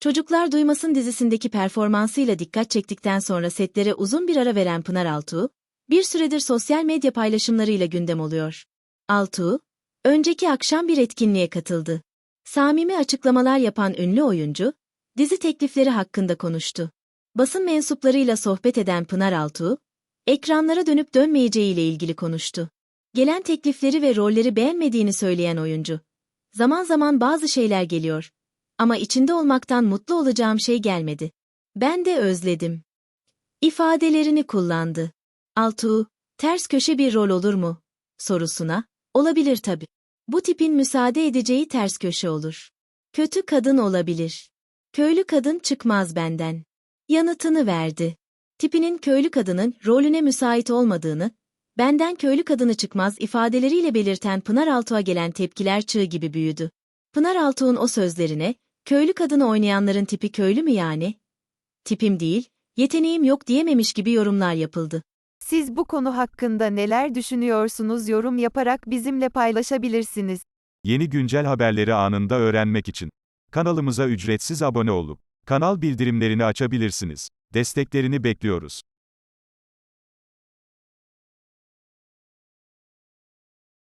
Çocuklar Duymasın dizisindeki performansıyla dikkat çektikten sonra setlere uzun bir ara veren Pınar Altuğ, bir süredir sosyal medya paylaşımlarıyla gündem oluyor. Altuğ, önceki akşam bir etkinliğe katıldı. Samimi açıklamalar yapan ünlü oyuncu, dizi teklifleri hakkında konuştu. Basın mensuplarıyla sohbet eden Pınar Altuğ, ekranlara dönüp dönmeyeceğiyle ilgili konuştu. Gelen teklifleri ve rolleri beğenmediğini söyleyen oyuncu, zaman zaman bazı şeyler geliyor. Ama içinde olmaktan mutlu olacağım şey gelmedi. Ben de özledim. İfadelerini kullandı. Altuğ, ters köşe bir rol olur mu? Sorusuna, olabilir tabii. Bu tipin müsaade edeceği ters köşe olur. Kötü kadın olabilir. Köylü kadın çıkmaz benden. Yanıtını verdi. Tipinin köylü kadının rolüne müsait olmadığını, benden köylü kadını çıkmaz ifadeleriyle belirten Pınar Altuğ'a gelen tepkiler çığ gibi büyüdü. Pınar Altuğ'un o sözlerine, köylü kadını oynayanların tipi köylü mü yani? Tipim değil, yeteneğim yok diyememiş gibi yorumlar yapıldı. Siz bu konu hakkında neler düşünüyorsunuz yorum yaparak bizimle paylaşabilirsiniz. Yeni güncel haberleri anında öğrenmek için kanalımıza ücretsiz abone olup kanal bildirimlerini açabilirsiniz. Desteklerini bekliyoruz.